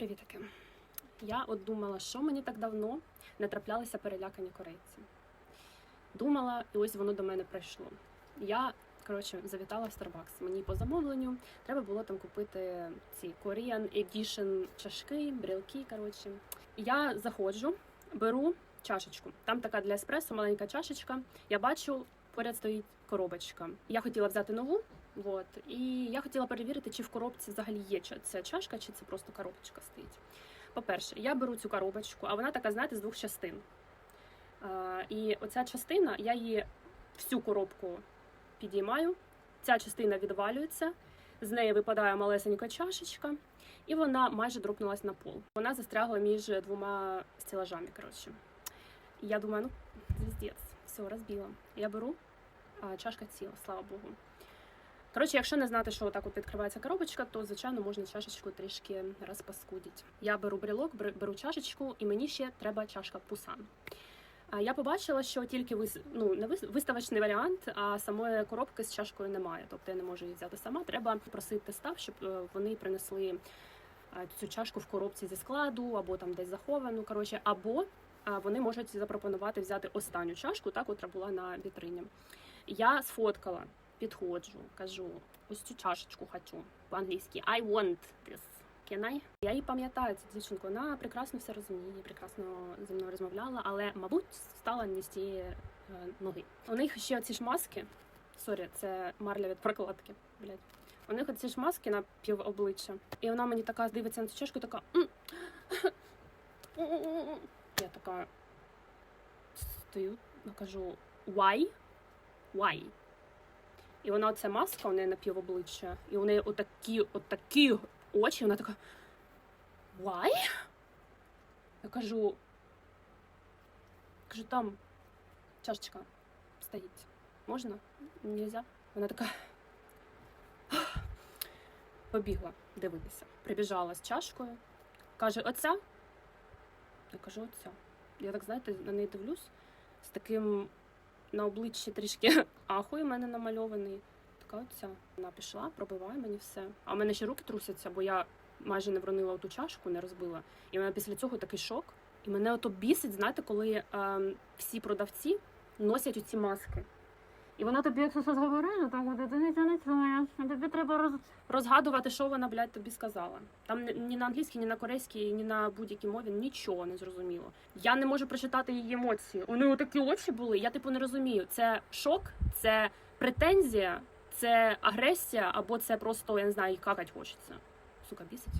Привітики. Я от думала, що мені так давно не траплялися перелякані корейці. Думала, і ось воно до мене прийшло. Я, коротше, завітала в Starbucks. Мені по замовленню треба було там купити ці Korean Edition чашки, брілки. Коротше. Я заходжу, беру чашечку. Там така для еспресо маленька чашечка. Я бачу, поряд стоїть коробочка. Я хотіла взяти нову. Вот. І я хотіла перевірити, чи в коробці взагалі є ця чашка, чи це просто коробочка стоїть. По-перше, я беру цю коробочку, а вона така, знаєте, з двох частин. А, і оця частина, я її всю коробку підіймаю, ця частина відвалюється, з неї випадає малесенька чашечка, і вона майже дропнулась на пол. Вона застрягла між двома стелажами. Коротше. Я думаю, ну, звіздець, все, розбила. Я беру, а чашка ціла, слава Богу. Коротше, якщо не знати, що отак от відкривається коробочка, то звичайно можна чашечку трішки розпаскудити. Я беру брелок, бер- беру чашечку, і мені ще треба чашка пусан. Я побачила, що тільки ну, не вис- виставочний варіант, а самої коробки з чашкою немає. Тобто я не можу її взяти сама. Треба просити став, щоб е, вони принесли е, цю чашку в коробці зі складу, або там десь заховану. Коротше, або а, вони можуть запропонувати взяти останню чашку, та котра була на вітрині. Я сфоткала підходжу, кажу, ось цю чашечку хочу по-англійськи. I want this. Can I? Я її пам'ятаю, цю дівчинку. Вона прекрасно все розуміє, прекрасно зі мною розмовляла, але, мабуть, стала не з тієї е, ноги. У них ще ці ж маски. Сорі, це марля від прокладки. Блять. У них оці ж маски на пів обличчя. І вона мені така дивиться на цю чашку, така. Я така стою, кажу, why? Why? І вона оця маска у неї на пів і у неї отакі, отакі очі, вона така. Why? Я кажу. Кажу, там чашечка стоїть. Можна? Нельзя? Вона така. Побігла дивитися. Прибіжала з чашкою. Каже, оця? Я кажу, оця. Я так, знаєте, на неї дивлюсь з таким на обличчі трішки ахуй у мене намальований. Така оця. Вона пішла, пробиває мені все. А в мене ще руки трусяться, бо я майже не вронила ту чашку, не розбила. І в мене після цього такий шок. І мене ото бісить, знаєте, коли е, всі продавці носять оці маски. І вона тобі, якщо щось говорить, так от ти нічого не чуєш. Тобі треба роз... розгадувати, що вона, блядь, тобі сказала. Там ні- на англійській, ні на корейській, ні на будь-якій мові нічого не зрозуміло. Я не можу прочитати її емоції. У такі очі були. Я типу не розумію. Це шок, це претензія, це агресія, або це просто я не знаю, їй какать хочеться. Сука, бісить.